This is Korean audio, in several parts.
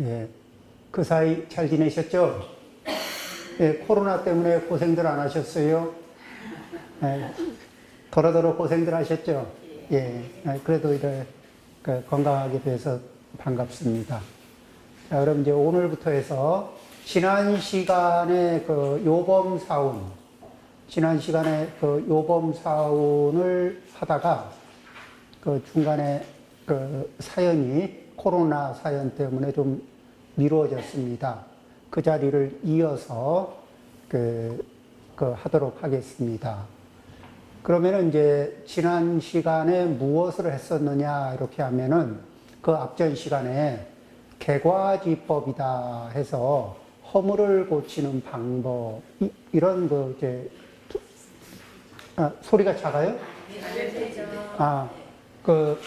예, 그 사이 잘 지내셨죠? 예, 코로나 때문에 고생들 안 하셨어요? 예, 더러더러 고생들 하셨죠? 예, 예, 그래도 이래 그 건강하게 돼서 반갑습니다. 자, 그럼 이제 오늘부터 해서 지난 시간에 그 요범 사운, 지난 시간에 그 요범 사운을 하다가 그 중간에 그 사연이 코로나 사연 때문에 좀 미루어졌습니다. 그 자리를 이어서 그, 그 하도록 하겠습니다. 그러면은 이제 지난 시간에 무엇을 했었느냐 이렇게 하면은 그 앞전 시간에 개과지법이다 해서 허물을 고치는 방법 이, 이런 그 이제 아, 소리가 작아요? 아, 그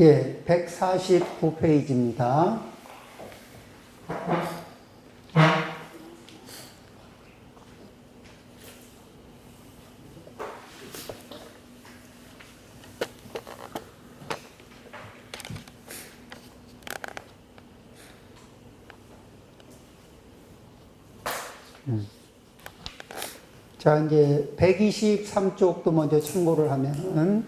예, 149페이지입니다. 자, 이제 123쪽도 먼저 참고를 하면은,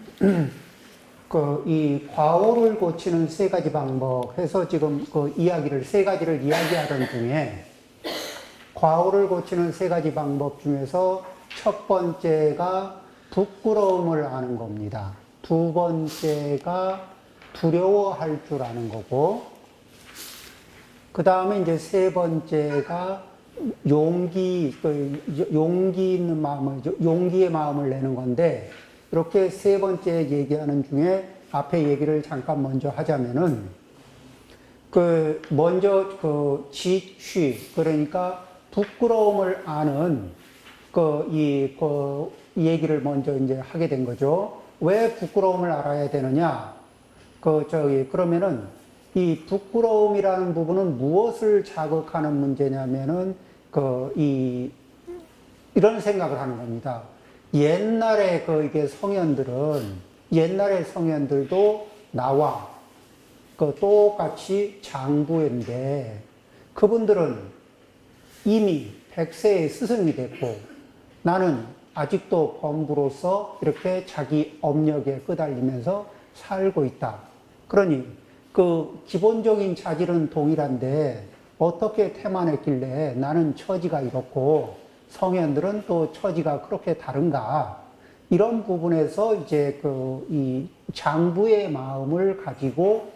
그, 이 과오를 고치는 세 가지 방법 해서 지금 그 이야기를, 세 가지를 이야기하던 중에, 과오를 고치는 세 가지 방법 중에서 첫 번째가 부끄러움을 아는 겁니다. 두 번째가 두려워할 줄 아는 거고, 그 다음에 이제 세 번째가 용기, 그 용기 있는 마음을, 용기의 마음을 내는 건데, 이렇게 세 번째 얘기하는 중에 앞에 얘기를 잠깐 먼저 하자면은, 그, 먼저 그 지취, 그러니까 부끄러움을 아는 그, 이, 그, 얘기를 먼저 이제 하게 된 거죠. 왜 부끄러움을 알아야 되느냐? 그, 저기, 그러면은 이 부끄러움이라는 부분은 무엇을 자극하는 문제냐면은 그, 이, 이런 생각을 하는 겁니다. 옛날에 그 이게 성현들은, 옛날의 성현들도 나와 그 똑같이 장부인데, 그분들은 이미 백세의 스승이 됐고, 나는 아직도 범부로서 이렇게 자기 업력에 끄달리면서 살고 있다. 그러니, 그 기본적인 자질은 동일한데, 어떻게 태만했길래 나는 처지가 이렇고 성현들은 또 처지가 그렇게 다른가 이런 부분에서 이제 그 이 장부의 마음을 가지고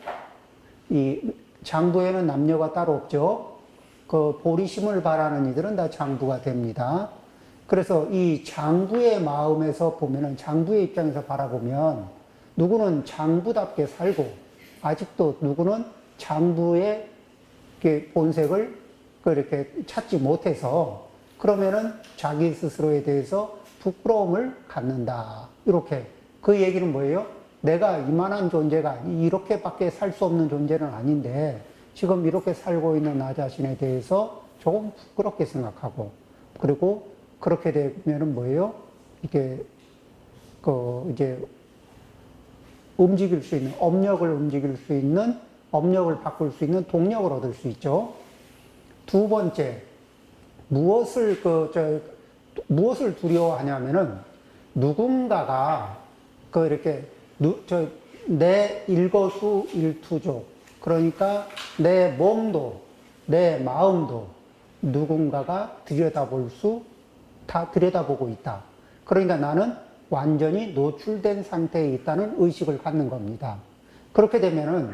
이 장부에는 남녀가 따로 없죠. 그 보리심을 바라는 이들은 다 장부가 됩니다. 그래서 이 장부의 마음에서 보면은 장부의 입장에서 바라보면 누구는 장부답게 살고 아직도 누구는 장부의 본색을 그렇게 찾지 못해서 그러면은 자기 스스로에 대해서 부끄러움을 갖는다. 이렇게. 그 얘기는 뭐예요? 내가 이만한 존재가 이렇게밖에 살 수 없는 존재는 아닌데 지금 이렇게 살고 있는 나 자신에 대해서 조금 부끄럽게 생각하고 그리고 그렇게 되면은 뭐예요? 이게 그 이제 움직일 수 있는 업력을 움직일 수 있는 업력을 바꿀 수 있는 동력을 얻을 수 있죠. 두 번째, 무엇을 그, 저, 무엇을 두려워하냐면은 누군가가 그 이렇게 누, 저, 내 일거수 일투족 그러니까 내 몸도 내 마음도 누군가가 들여다볼 수 다 들여다보고 있다. 그러니까 나는 완전히 노출된 상태에 있다는 의식을 갖는 겁니다. 그렇게 되면은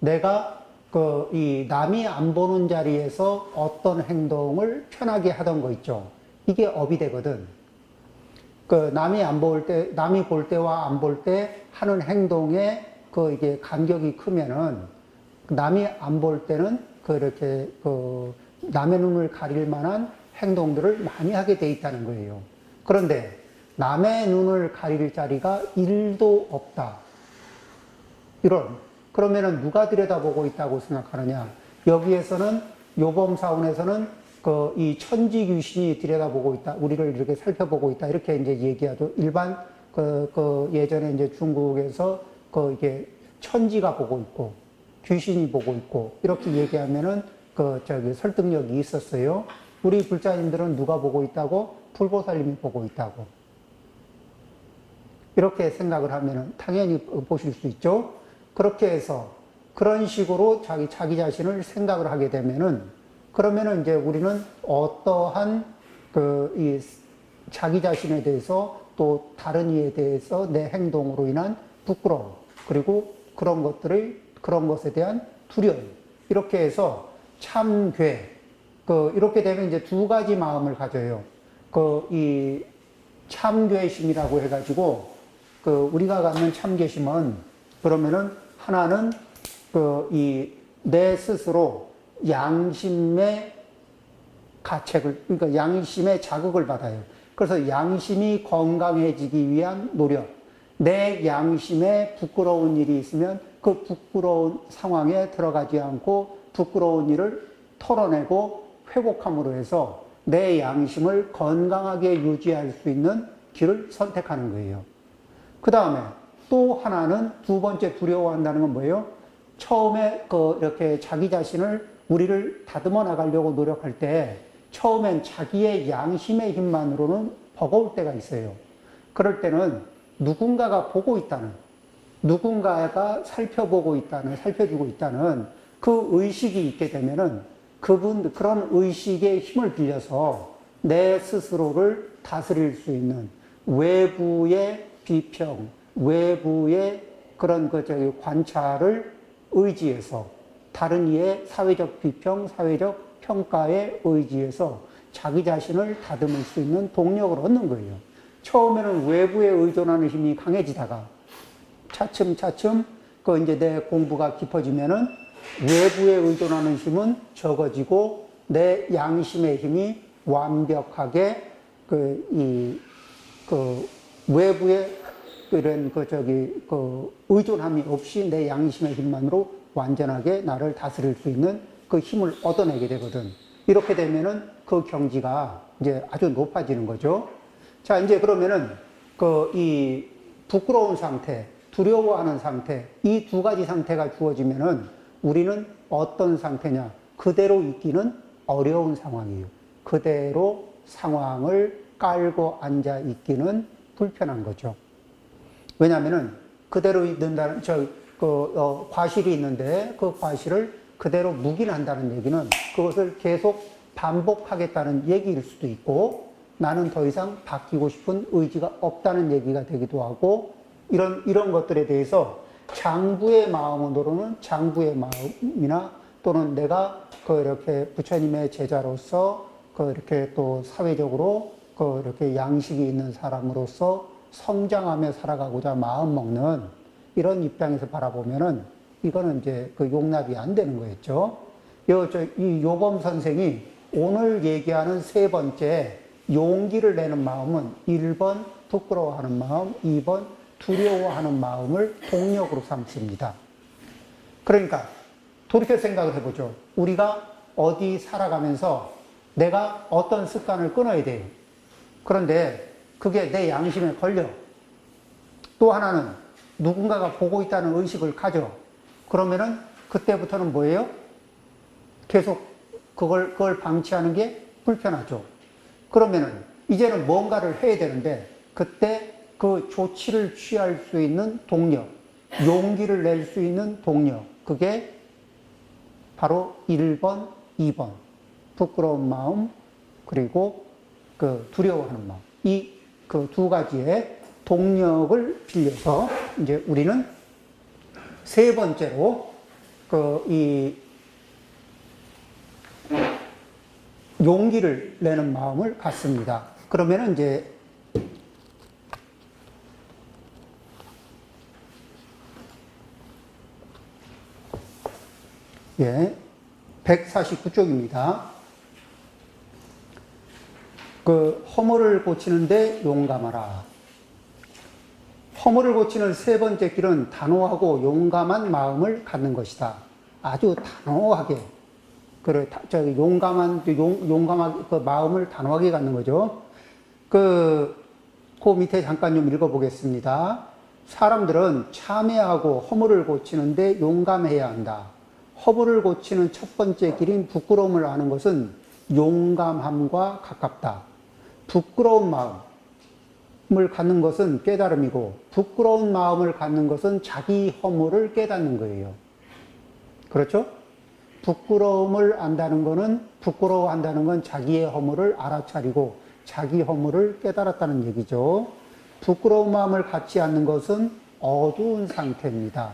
내가 그 이 남이 안 보는 자리에서 어떤 행동을 편하게 하던 거 있죠. 이게 업이 되거든. 그 남이 안 볼 때, 남이 볼 때와 안 볼 때 하는 행동에 그 이게 간격이 크면은 남이 안 볼 때는 그렇게 그 남의 눈을 가릴 만한 행동들을 많이 하게 돼 있다는 거예요. 그런데 남의 눈을 가릴 자리가 일도 없다. 이런 그러면은 누가 들여다보고 있다고 생각하느냐? 여기에서는 요범 사원에서는 그 이 천지 귀신이 들여다보고 있다. 우리를 이렇게 살펴보고 있다. 이렇게 이제 얘기하죠. 일반 그, 그 예전에 이제 중국에서 그 이게 천지가 보고 있고 귀신이 보고 있고 이렇게 얘기하면은 그 저기 설득력이 있었어요. 우리 불자님들은 누가 보고 있다고? 불보살님이 보고 있다고. 이렇게 생각을 하면은 당연히 보실 수 있죠. 그렇게 해서 그런 식으로 자기 자기 자신을 생각을 하게 되면은 그러면은 이제 우리는 어떠한 그 이 자기 자신에 대해서 또 다른 이에 대해서 내 행동으로 인한 부끄러움 그리고 그런 것들을 그런 것에 대한 두려움 이렇게 해서 참괴 그 이렇게 되면 이제 두 가지 마음을 가져요. 그 이 참괴심이라고 해가지고 그 우리가 갖는 참괴심은 그러면은 하나는 그 이 내 스스로 양심의 가책을 그러니까 양심의 자극을 받아요. 그래서 양심이 건강해지기 위한 노력. 내 양심에 부끄러운 일이 있으면 그 부끄러운 상황에 들어가지 않고 부끄러운 일을 털어내고 회복함으로 해서 내 양심을 건강하게 유지할 수 있는 길을 선택하는 거예요. 그 다음에 또 하나는 두 번째 두려워한다는 건 뭐예요? 처음에 그 이렇게 자기 자신을 우리를 다듬어 나가려고 노력할 때 처음엔 자기의 양심의 힘만으로는 버거울 때가 있어요. 그럴 때는 누군가가 보고 있다는, 누군가가 살펴보고 있다는, 살펴주고 있다는 그 의식이 있게 되면은 그분, 그런 의식의 힘을 빌려서 내 스스로를 다스릴 수 있는 외부의 비평, 외부의 그런 그 저기 관찰을 의지해서 다른 이의 사회적 비평, 사회적 평가에 의지해서 자기 자신을 다듬을 수 있는 동력을 얻는 거예요. 처음에는 외부에 의존하는 힘이 강해지다가 차츰차츰 그 이제 내 공부가 깊어지면은 외부에 의존하는 힘은 적어지고 내 양심의 힘이 완벽하게 그 이 그 외부에 이런 그 저기 그 의존함이 없이 내 양심의 힘만으로 완전하게 나를 다스릴 수 있는 그 힘을 얻어내게 되거든. 이렇게 되면은 그 경지가 이제 아주 높아지는 거죠. 자, 이제 그러면은 그 이 부끄러운 상태, 두려워하는 상태, 이 두 가지 상태가 주어지면은 우리는 어떤 상태냐? 그대로 있기는 어려운 상황이에요. 그대로 상황을 깔고 앉아 있기는 불편한 거죠. 왜냐하면은 그대로 있는다는 저 그, 어, 과실이 있는데 그 과실을 그대로 묵인한다는 얘기는 그것을 계속 반복하겠다는 얘기일 수도 있고 나는 더 이상 바뀌고 싶은 의지가 없다는 얘기가 되기도 하고 이런 이런 것들에 대해서 장부의 마음으로는 장부의 마음이나 또는 내가 그 이렇게 부처님의 제자로서 그 이렇게 또 사회적으로 그 이렇게 양식이 있는 사람으로서 성장하며 살아가고자 마음 먹는 이런 입장에서 바라보면은 이거는 이제 그 용납이 안 되는 거였죠. 요, 저, 이 요범 선생이 오늘 얘기하는 세 번째 용기를 내는 마음은 1번 부끄러워하는 마음, 2번 두려워하는 마음을 동력으로 삼습니다. 그러니까 돌이켜 생각을 해보죠. 우리가 어디 살아가면서 내가 어떤 습관을 끊어야 돼요. 그런데 그게 내 양심에 걸려. 또 하나는 누군가가 보고 있다는 의식을 가져. 그러면은 그때부터는 뭐예요? 계속 그걸, 그걸 방치하는 게 불편하죠. 그러면은 이제는 뭔가를 해야 되는데 그때 그 조치를 취할 수 있는 동력, 용기를 낼 수 있는 동력, 그게 바로 1번, 2번. 부끄러운 마음, 그리고 그 두려워하는 마음. 이 그 두 가지의 동력을 빌려서 이제 우리는 세 번째로 그 이 용기를 내는 마음을 갖습니다. 그러면은 이제 예, 149쪽입니다. 그 허물을 고치는데 용감하라. 허물을 고치는 세 번째 길은 단호하고 용감한 마음을 갖는 것이다. 아주 단호하게. 그래, 저기 용감한, 용, 용감하게, 그 마음을 단호하게 갖는 거죠. 그, 그 밑에 잠깐 좀 읽어보겠습니다. 사람들은 참회하고 허물을 고치는데 용감해야 한다. 허물을 고치는 첫 번째 길인 부끄러움을 아는 것은 용감함과 가깝다. 부끄러운 마음을 갖는 것은 깨달음이고 부끄러운 마음을 갖는 것은 자기 허물을 깨닫는 거예요. 그렇죠? 부끄러움을 안다는 것은 부끄러워한다는 건 자기의 허물을 알아차리고 자기 허물을 깨달았다는 얘기죠. 부끄러운 마음을 갖지 않는 것은 어두운 상태입니다.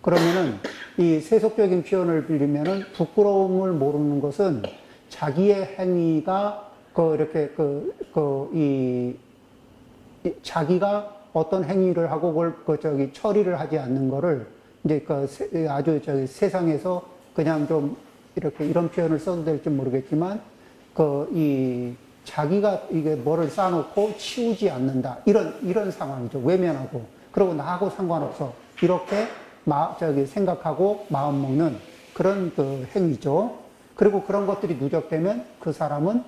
그러면은 이 세속적인 표현을 빌리면은 부끄러움을 모르는 것은 자기의 행위가 그 이렇게 그그이 자기가 어떤 행위를 하고 그걸 그 저기 처리를 하지 않는 거를 이제 그 세- 아주 저기 세상에서 그냥 좀 이렇게 이런 표현을 써도 될지 모르겠지만 그 이 자기가 이게 뭐를 쌓아놓고 치우지 않는다. 이런 이런 상황이죠. 외면하고. 그리고 나하고 상관없어. 이렇게 마 저기 생각하고 마음 먹는 그런 그 행위죠. 그리고 그런 것들이 누적되면 그 사람은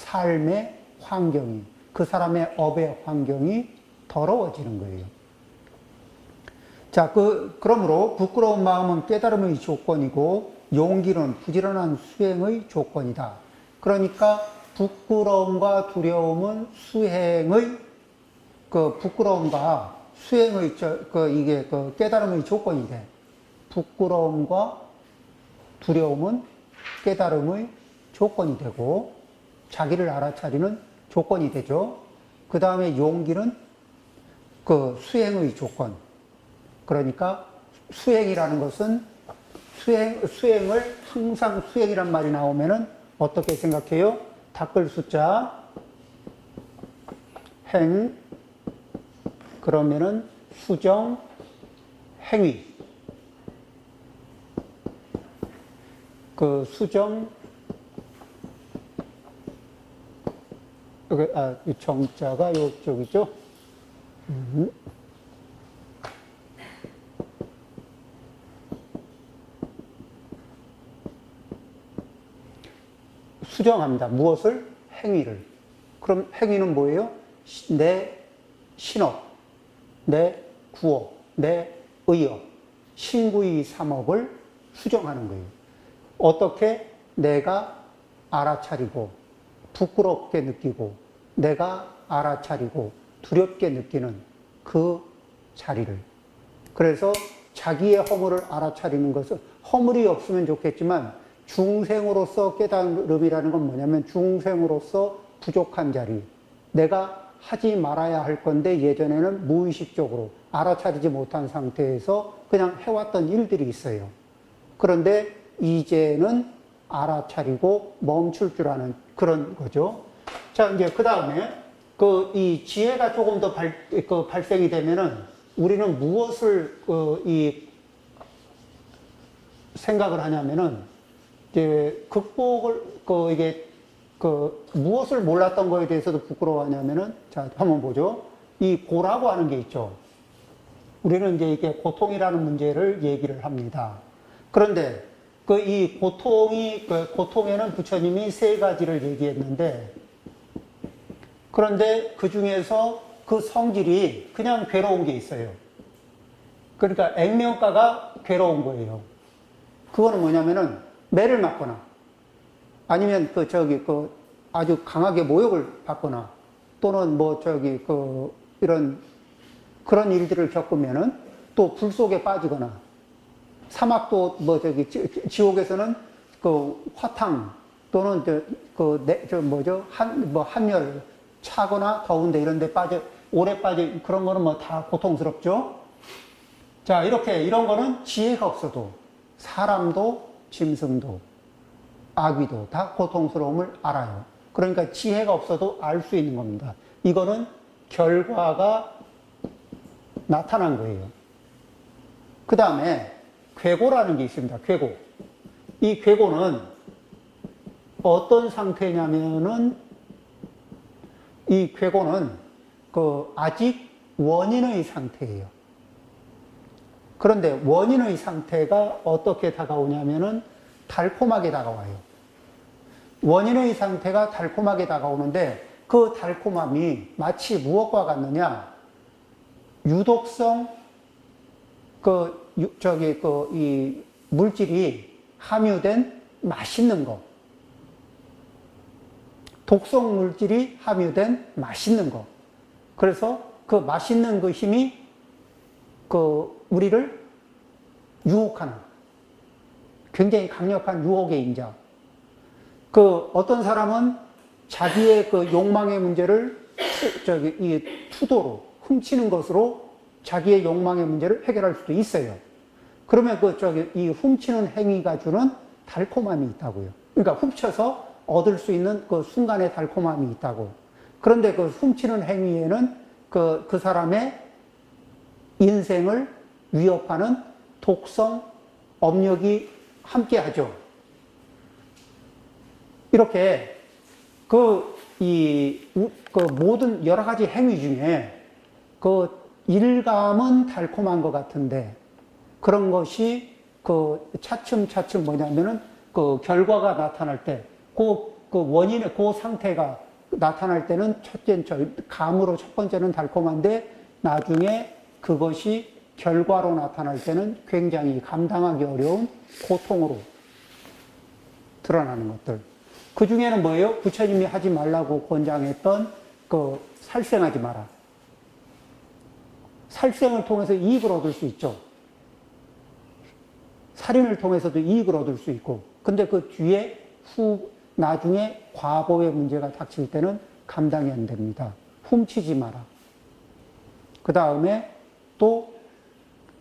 삶의 환경이 그 사람의 업의 환경이 더러워지는 거예요. 자, 그, 그러므로 부끄러운 마음은 깨달음의 조건이고 용기는 부지런한 수행의 조건이다. 그러니까 부끄러움과 두려움은 수행의 그 부끄러움과 수행의 저, 그 이게 그 깨달음의 조건이 돼. 부끄러움과 두려움은 깨달음의 조건이 되고 자기를 알아차리는 조건이 되죠. 그 다음에 용기는 그 수행의 조건. 그러니까 수행이라는 것은 수행, 수행을 항상 수행이란 말이 나오면은 어떻게 생각해요? 닦을 숫자, 행, 그러면은 수정, 행위. 그 수정, 여기, 아, 이 정자가 요쪽이죠? 음. 수정합니다. 무엇을? 행위를. 그럼 행위는 뭐예요? 시- 내 신업, 내 구업, 내 의업, 신구의 삼업을 수정하는 거예요. 어떻게? 내가 알아차리고, 부끄럽게 느끼고, 내가 알아차리고, 두렵게 느끼는 그 자리를. 그래서 자기의 허물을 알아차리는 것은 허물이 없으면 좋겠지만 중생으로서 깨달음이라는 건 뭐냐면 중생으로서 부족한 자리. 내가 하지 말아야 할 건데 예전에는 무의식적으로 알아차리지 못한 상태에서 그냥 해왔던 일들이 있어요. 그런데 이제는 알아차리고 멈출 줄 아는 그런 거죠. 자, 이제 그 다음에 그 이 지혜가 조금 더 발, 그 발생이 되면은 우리는 무엇을 그 이 생각을 하냐면은 이제 극복을 그 이게 그 무엇을 몰랐던 거에 대해서도 부끄러워하냐면은 자 한번 보죠. 이 고라고 하는 게 있죠. 우리는 이제 이게 고통이라는 문제를 얘기를 합니다. 그런데 그 이 고통이 그 고통에는 부처님이 세 가지를 얘기했는데 그런데 그 중에서 그 성질이 그냥 괴로운 게 있어요. 그러니까 액면가가 괴로운 거예요. 그거는 뭐냐면은 매를 맞거나 아니면 그 저기 그 아주 강하게 모욕을 받거나 또는 뭐 저기 그 이런 그런 일들을 겪으면은 또 불 속에 빠지거나 사막도 뭐 저기 지- 지옥에서는 그 화탕 또는 저그저 뭐죠 한 뭐 한열 차거나 더운데 이런 데 빠져 오래 빠져 그런 거는 뭐 다 고통스럽죠. 자 이렇게 이런 거는 지혜가 없어도 사람도 짐승도 아귀도 다 고통스러움을 알아요. 그러니까 지혜가 없어도 알 수 있는 겁니다. 이거는 결과가 나타난 거예요. 그 다음에 괴고라는 게 있습니다. 괴고. 이 괴고는 어떤 상태냐면은 이 괴고는 그 아직 원인의 상태예요. 그런데 원인의 상태가 어떻게 다가오냐면은 달콤하게 다가와요. 원인의 상태가 달콤하게 다가오는데 그 달콤함이 마치 무엇과 같느냐? 유독성, 그, 유- 저기, 그, 이 물질이 함유된 맛있는 거. 독성 물질이 함유된 맛있는 거. 그래서 그 맛있는 그 힘이 그 우리를 유혹하는 굉장히 강력한 유혹의 인자. 그 어떤 사람은 자기의 그 욕망의 문제를 투- 저기 이 투도로 훔치는 것으로 자기의 욕망의 문제를 해결할 수도 있어요. 그러면 그 저기 이 훔치는 행위가 주는 달콤함이 있다고요. 그러니까 훔쳐서 얻을 수 있는 그 순간의 달콤함이 있다고. 그런데 그 훔치는 행위에는 그, 그 사람의 인생을 위협하는 독성, 업력이 함께 하죠. 이렇게 그, 이, 우- 그 모든 여러 가지 행위 중에 그 일감은 달콤한 것 같은데 그런 것이 그 차츰차츰 뭐냐면은 그 결과가 나타날 때, 그, 그 원인의 그 상태가 나타날 때는 첫째, 저, 감으로 첫 번째는 달콤한데 나중에 그것이 결과로 나타날 때는 굉장히 감당하기 어려운 고통으로 드러나는 것들. 그 중에는 뭐예요? 부처님이 하지 말라고 권장했던 그 살생하지 마라. 살생을 통해서 이익을 얻을 수 있죠. 살인을 통해서도 이익을 얻을 수 있고. 근데 그 뒤에 후, 나중에 과보의 문제가 닥칠 때는 감당이 안 됩니다. 훔치지 마라. 그 다음에 또,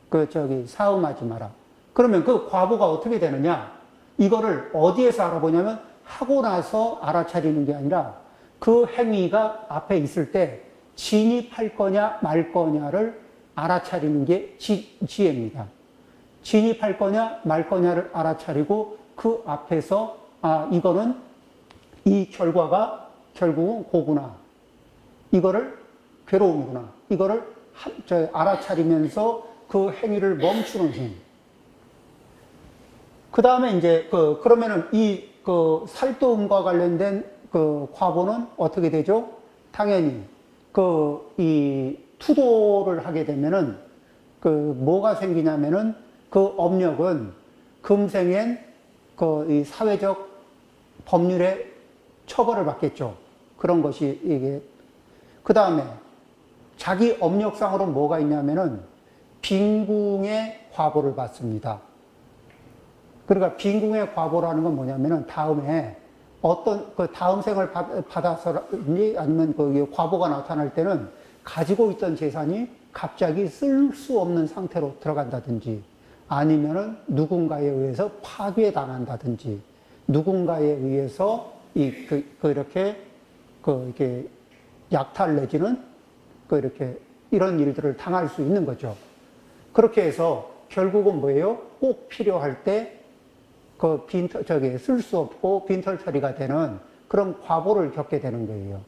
그, 저기, 사음하지 마라. 그러면 그 과보가 어떻게 되느냐? 이거를 어디에서 알아보냐면 하고 나서 알아차리는 게 아니라 그 행위가 앞에 있을 때 진입할 거냐 말 거냐를 알아차리는 게 지, 지혜입니다. 진입할 거냐 말 거냐를 알아차리고 그 앞에서 아 이거는 이 결과가 결국은 고구나 이거를 괴로움이구나 이거를 알아차리면서 그 행위를 멈추는 힘. 그 다음에 이제 그 그러면은 이 그 살도음과 관련된 그 과보는 어떻게 되죠? 당연히 그 이 투도를 하게 되면은 그 뭐가 생기냐면은 그 업력은 금생엔 그이 사회적 법률의 처벌을 받겠죠. 그런 것이 이게 그 다음에 자기 업력상으로 뭐가 있냐면은 빈궁의 과보를 받습니다. 그러니까 빈궁의 과보라는 건 뭐냐면은 다음에 어떤 그 다음 생을 받- 받아서니 아니면 그 과보가 나타날 때는 가지고 있던 재산이 갑자기 쓸 수 없는 상태로 들어간다든지 아니면은 누군가에 의해서 파괴당한다든지 누군가에 의해서 이 그 그 이렇게 그 이렇게 약탈 내지는 그 이렇게 이런 일들을 당할 수 있는 거죠. 그렇게 해서 결국은 뭐예요? 꼭 필요할 때 그 빈털, 저기, 쓸 수 없고 빈털 처리가 되는 그런 과보를 겪게 되는 거예요.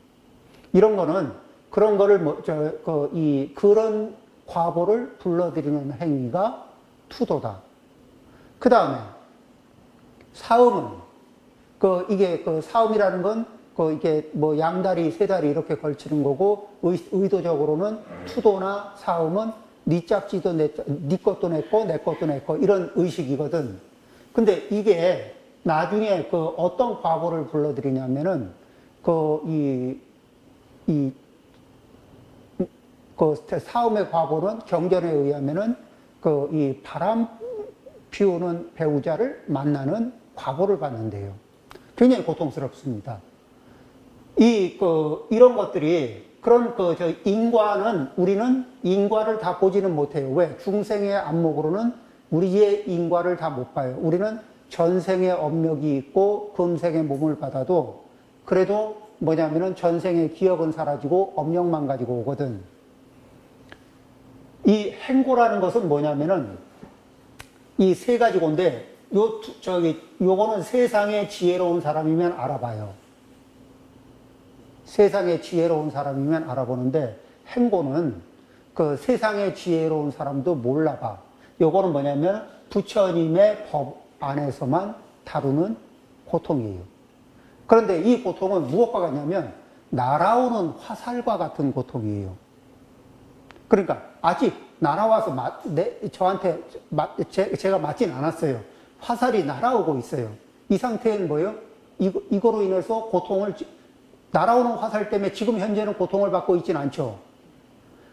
이런 거는 그런 거를 뭐, 저, 그, 이, 그런 과보를 불러들이는 행위가 투도다. 그 다음에 사음은 그, 이게 그 사음이라는 건 그, 이게 뭐 양다리, 세다리 이렇게 걸치는 거고 의, 의도적으로는 투도나 사음은 네 짝지도 내, 짝- 네 것도 내 거, 내 것도 내 거, 이런 의식이거든. 근데 이게 나중에 그 어떤 과보를 불러들이냐면은 그 이, 이, 그 사음의 과보는 경전에 의하면은 그 이 바람 피우는 배우자를 만나는 과보를 받는데요. 굉장히 고통스럽습니다. 이, 그, 이런 것들이, 그런 그, 저, 인과는, 우리는 인과를 다 보지는 못해요. 왜? 중생의 안목으로는 우리의 인과를 다 못 봐요. 우리는 전생의 업력이 있고, 금생의 몸을 받아도, 그래도 뭐냐면은 전생의 기억은 사라지고, 업력만 가지고 오거든. 이 행고라는 것은 뭐냐면은, 이 세 가지 건데, 요, 두- 저기, 요거는 세상에 지혜로운 사람이면 알아봐요. 세상에 지혜로운 사람이면 알아보는데 행고는 그 세상에 지혜로운 사람도 몰라봐. 요거는 뭐냐면 부처님의 법 안에서만 다루는 고통이에요. 그런데 이 고통은 무엇과 같냐면 날아오는 화살과 같은 고통이에요. 그러니까 아직 날아와서 맞, 내, 저한테 맞, 제, 제가 맞진 않았어요. 화살이 날아오고 있어요. 이 상태는 뭐예요? 이거, 이거로 인해서 고통을, 지- 날아오는 화살 때문에 지금 현재는 고통을 받고 있진 않죠.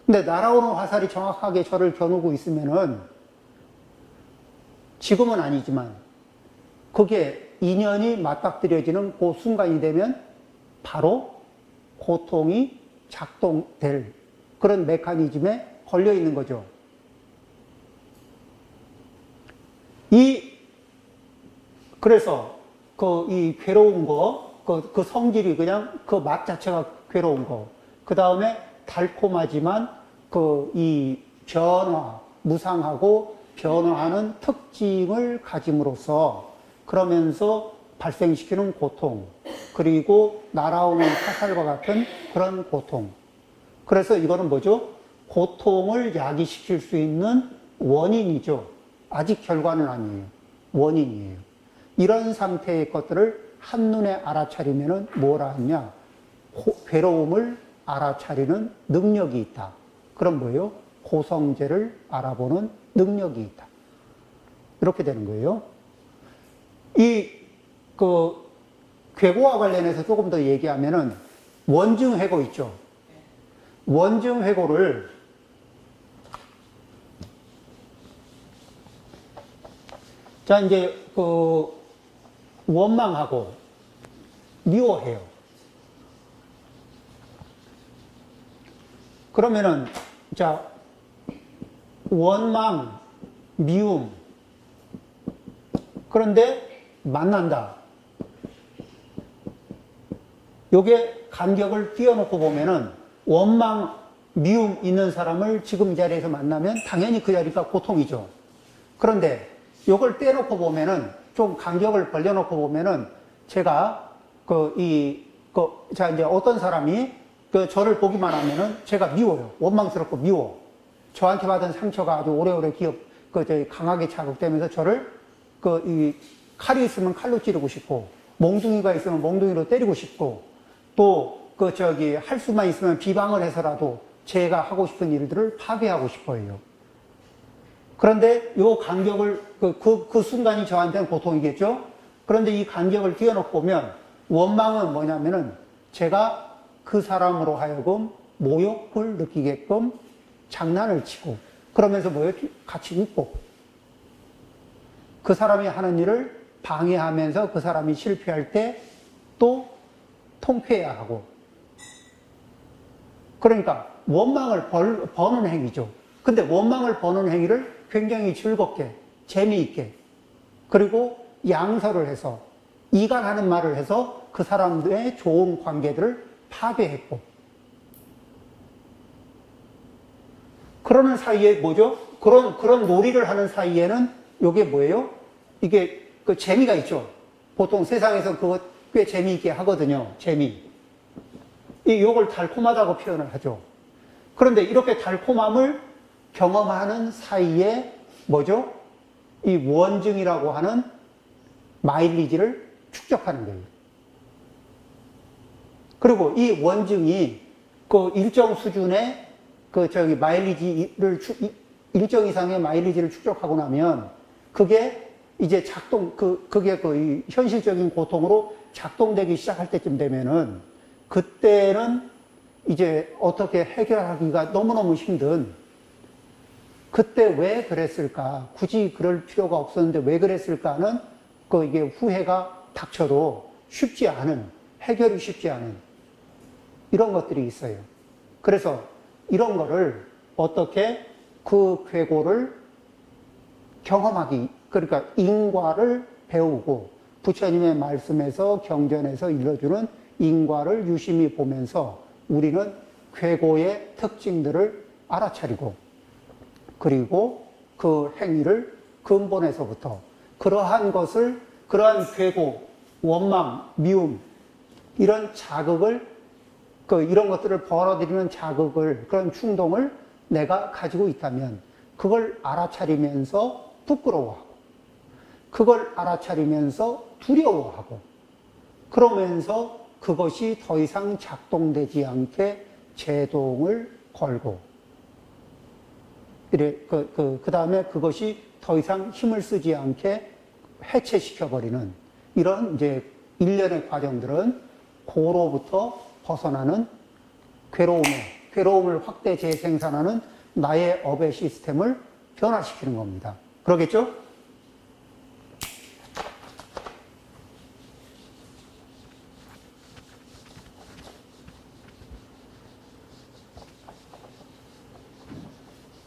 근데 날아오는 화살이 정확하게 저를 겨누고 있으면은 지금은 아니지만 그게 인연이 맞닥뜨려지는 그 순간이 되면 바로 고통이 작동될 그런 메커니즘에 걸려 있는 거죠. 이 그래서 그 이 괴로운 거, 그, 그 성질이 그냥 그 맛 자체가 괴로운 거. 그 다음에 달콤하지만 그 이 변화, 무상하고 변화하는 특징을 가짐으로써 그러면서 발생시키는 고통, 그리고 날아오는 화살과 같은 그런 고통. 그래서 이거는 뭐죠? 고통을 야기시킬 수 있는 원인이죠. 아직 결과는 아니에요. 원인이에요. 이런 상태의 것들을 한눈에 알아차리면 뭐라 하냐? 고- 괴로움을 알아차리는 능력이 있다. 그럼 뭐예요? 고성제를 알아보는 능력이 있다. 이렇게 되는 거예요. 이, 그, 괴고와 관련해서 조금 더 얘기하면은 원증 회고 있죠. 원증 회고를 자, 이제 그 원망하고 미워해요. 그러면은 자 원망, 미움 그런데 만난다. 요게 간격을 띄워놓고 보면은 원망, 미움 있는 사람을 지금 이 자리에서 만나면 당연히 그 자리가 고통이죠. 그런데 요걸 떼놓고 보면은 좀 간격을 벌려놓고 보면은 제가 그 이 그 자 이제 어떤 사람이 그 저를 보기만 하면은 제가 미워요. 원망스럽고 미워. 저한테 받은 상처가 아주 오래오래 기억 그 저희 강하게 자극되면서 저를 그 이 칼이 있으면 칼로 찌르고 싶고 몽둥이가 있으면 몽둥이로 때리고 싶고 또 그 저기 할 수만 있으면 비방을 해서라도 제가 하고 싶은 일들을 파괴하고 싶어요. 그런데 요 간격을, 그, 그, 그 순간이 저한테는 고통이겠죠? 그런데 이 간격을 띄워놓고 보면 원망은 뭐냐면은 제가 그 사람으로 하여금 모욕을 느끼게끔 장난을 치고 그러면서 뭐예요? 같이 웃고 그 사람이 하는 일을 방해하면서 그 사람이 실패할 때 또 통쾌해야 하고 그러니까 원망을 벌, 버는 행위죠. 근데 원망을 버는 행위를 굉장히 즐겁게, 재미있게, 그리고 양서를 해서, 이간하는 말을 해서 그 사람들의 좋은 관계들을 파괴했고, 그러는 사이에 뭐죠? 그런, 그런 놀이를 하는 사이에는 이게 뭐예요? 이게 그 재미가 있죠. 보통 세상에서 그거 꽤 재미있게 하거든요. 재미. 이 욕을 달콤하다고 표현을 하죠. 그런데 이렇게 달콤함을 경험하는 사이에 뭐죠? 이 원증이라고 하는 마일리지를 축적하는 거예요. 그리고 이 원증이 그 일정 수준의 그 저기 마일리지를 축- 이- 일정 이상의 마일리지를 축적하고 나면 그게 이제 작동 그 그게 그이 현실적인 고통으로 작동되기 시작할 때쯤 되면은 그때는 이제 어떻게 해결하기가 너무너무 힘든 그때 왜 그랬을까? 굳이 그럴 필요가 없었는데 왜 그랬을까는 그 이게 후회가 닥쳐도 쉽지 않은 해결이 쉽지 않은 이런 것들이 있어요. 그래서 이런 거를 어떻게 그 괴고를 경험하기 그러니까 인과를 배우고 부처님의 말씀에서 경전에서 일러주는 인과를 유심히 보면서 우리는 괴고의 특징들을 알아차리고 그리고 그 행위를 근본에서부터 그러한 것을 그러한 괴고, 원망, 미움 이런 자극을 그 이런 것들을 벌어들이는 자극을 그런 충동을 내가 가지고 있다면 그걸 알아차리면서 부끄러워하고 그걸 알아차리면서 두려워하고 그러면서 그것이 더 이상 작동되지 않게 제동을 걸고 그, 그, 그 다음에 그것이 더 이상 힘을 쓰지 않게 해체시켜버리는 이런 이제 일련의 과정들은 고로부터 벗어나는 괴로움에, 괴로움을 확대 재생산하는 나의 업의 시스템을 변화시키는 겁니다. 그러겠죠?